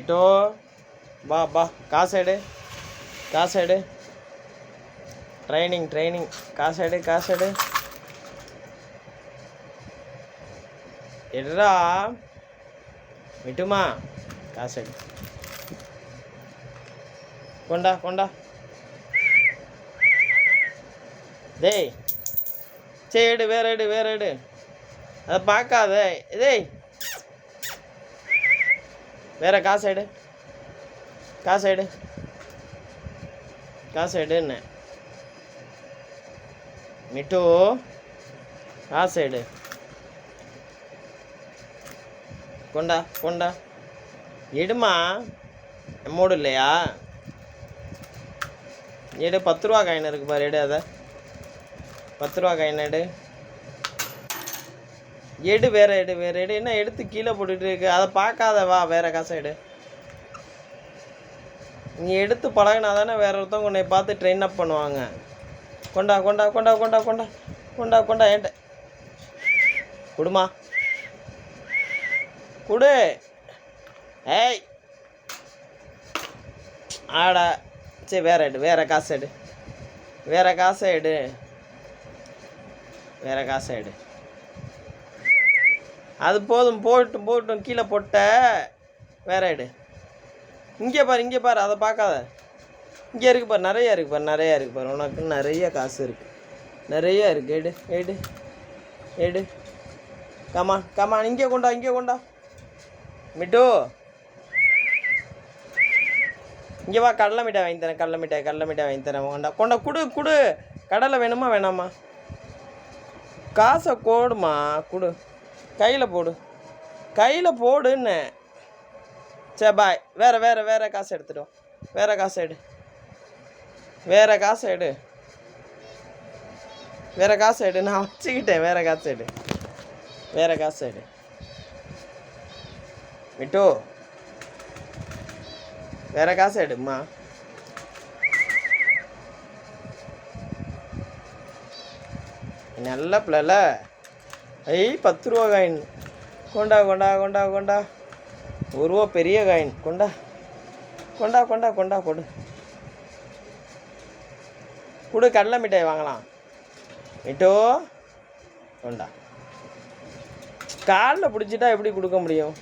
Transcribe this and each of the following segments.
ஐட்டோ பா பா காசு எடு காசு எடு ட்ரைனிங் ட்ரைனிங் காசு எடு காசு எடு எடுடா விட்டுமா காசு எடு கொண்டா கொண்டா டேய் சரி எடு வேற எடு வேற எடு அதை பார்க்காத டேய் வேற சைடு கா சைடு கா சைடு என்ன மிட்டு கா சைடு கொண்டா கொண்டா. எடுமா. அமௌண்ட் இல்லையா? எடு பத்து ரூபா காயின் இருக்கு பாரு எடு அதை. பத்து ரூபா காயின் எடு. எடு வேற எடு வேற எடு. என்ன எடுத்து கீழே போட்டுட்டு இருக்கு? அதை பார்க்காத வா வேற காசை எடு. நீ எடுத்து பழகினா தானே வேற ஒருத்தவங்க உன்னை பார்த்து ட்ரெயின் அப் பண்ணுவாங்க. கொண்டா கொண்டா கொண்டா கொண்டா கொண்டா கொண்டா கொண்டா ஏன்ட்ட. கொடுமா. குடு. ஏய். ஆடா. சரி வேற எடு வேற காசு எடு. வேற காசை எடு. வேற காசை எடு. அது போதும் போட்டும் போட்டும் கீழே போட்ட வேற எடு இங்கே பாரு இங்கே பாரு அதை பார்க்காத. இங்கே இருக்கு பாரு நிறைய இருக்கு பாரு நிறையா இருக்கு பாரு. உனக்கு நிறைய காசு இருக்கு. நிறைய இருக்கு. எடு எடு எடு. கமா கமா இங்கே கொண்டா இங்கே கொண்டா. மிட்டு. இங்கே வா கடலை மிட்டாய் வாங்கி தரேன் கடலை மிட்டாய் கடலை மிட்டாய் வாங்கி தரேன். கொண்டா கொண்டா கொடு கொடு. கடலை வேணுமா வேணாமா? காசை கோடுமா கொடு. கையில் போடு. கையில் போடுன்னு. சரி பாய் வேறு வேறு வேறு காசு எடுத்துடும் வேறு காசு எடு. வேறு காசு எடு. வேறு காசு எடு. நான் வச்சுக்கிட்டேன். வேறு காசு எடு. வேறு காசு எடு. மிட்டு. வேறு காசு எடுமா நல்ல பிள்ளைல ஐய் பத்து ரூபா காயின் கொண்டா கொண்டா கொண்டா கொண்டா. ஒரு ரூபா பெரிய காயின் கொண்டா. கொண்டா கொண்டா கொண்டா கொடு. கொடு கடலை மிட்டாய் வாங்கலாம். மிட்டோ? கொண்டா. காலில் பிடிச்சிட்டா எப்படி கொடுக்க முடியும்?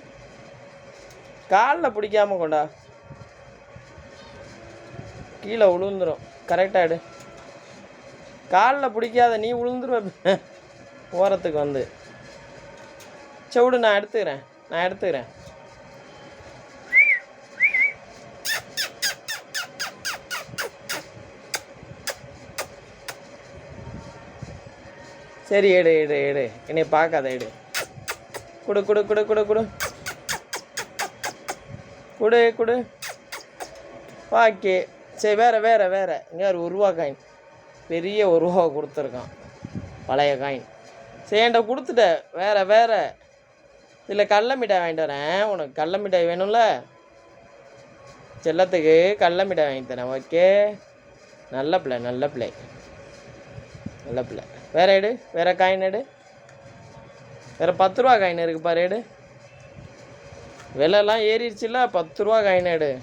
காலில் பிடிக்காம கொண்டா. கீழே விழுந்துரும் கரெக்டாக எடு. காலில் பிடிக்காத நீ விழுந்துருவ ஓரத்துக்கு வந்து. செவிடு நான் எடுத்துக்கிறேன். நான் எடுத்துக்கிறேன். சரி எடு எடு எடு. என்னை பார்க்காத எடு. கொடு கொடு கொடு கொடு கொடு. கொடு கொடு. ஓகே சரி வேறு வேறு வேறு. இங்கே ஒரு உருவா காயின் பெரிய ஒரு ரூபா கொடுத்துருக்கான். பழைய காயின் சரி என்கிட்ட கொடுத்துட்ட. வேறு வேறு. இதில் கடல மிட்டாய் வாங்கிட்டு வரேன். உனக்கு கடல மிட்டாய் வேணும்ல? செல்லத்துக்கு கடல மிட்டாய் வாங்கி தரேன். ஓகே. நல்ல பிள்ளை நல்ல பிள்ளை. நல்ல பிள்ளை. வேற எடு. வேற காயின் எடு. வேற பத்து ரூபா காயின் இருக்கு பாரு எடு. விலைலாம் ஏறிடுச்சுல பத்து ரூபா காயின் எடு.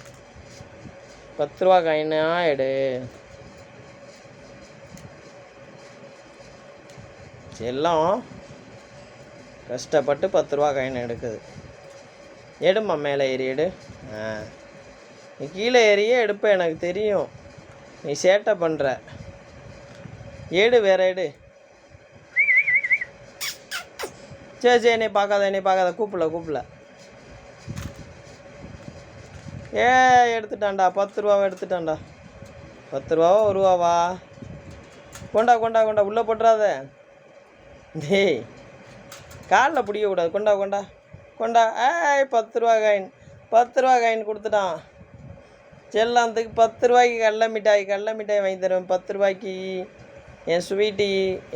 பத்து ரூபா காயினா எடு. செல்லம் கஷ்டப்பட்டு பத்து ரூபா காயின் எடுக்குது. எடும்மா மேலே ஏறி எடு. ஆ. நீ கீழே ஏறியே எடுப்ப எனக்கு தெரியும். நீ சேட்டை பண்ணுற ஏடு வேற எடு சரி சரி என்னை பார்க்காத என்னை பார்க்காத. கூப்பிடல கூப்பிடல. ஏ எடுத்துட்டான்டா. பத்து ரூபாவை எடுத்துட்டான்டா. பத்து ரூபாவா ஒரு ரூபாவா கொண்டா கொண்டா கொண்டா. உள்ளே போட்டுறாத. டேய். காலில் பிடிக்கக்கூடாது. கொண்டா கொண்டா. கொண்டா. ஏய் பத்து ரூபா காயின் பத்து ரூபா காயின் கொடுத்துட்டான். செல்லாந்ததுக்கு பத்து ரூபாய்க்கு கடல மிட்டாய் கடல மிட்டாய் வாங்கி தருவேன். பத்து ரூபாய்க்கு. என் ஸ்வீட்டி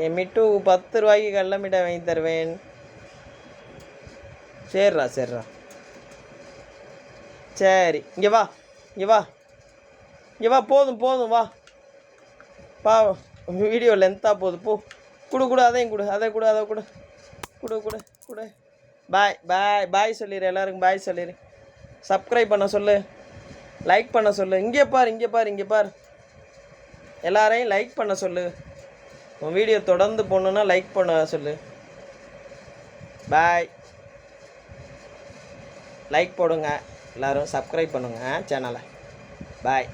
என் மிட்டு பத்து ரூபாய்க்கு கடல மிட்டாய் வாங்கி தருவேன். சரிடா சரிடா சரி இங்கே வா இங்கே வா. இங்கே வா போதும் போதும் வா. பா வீடியோ லென்த்தாக போகுது. போ. கொடு கொடு அதையும் கொடு அதை கொடு அதை கொடு. கொடு கொடு கொடு. பாய் பாய் பாய் சொல்லிடு எல்லாருக்கும் பாய் சொல்லிடு சப்ஸ்கிரைப் பண்ண சொல்லு. லைக் பண்ண சொல்லு. இங்கே பார் இங்கே பார் இங்கே பார். எல்லாரையும் லைக் பண்ண சொல்லு. உன் வீடியோ தொடர்ந்து போகணுன்னா லைக் பண்ண சொல்லு. பாய் லைக் போடுங்க. எல்லோரும் சப்ஸ்கிரைப் பண்ணுங்கள் சேனலை பாய்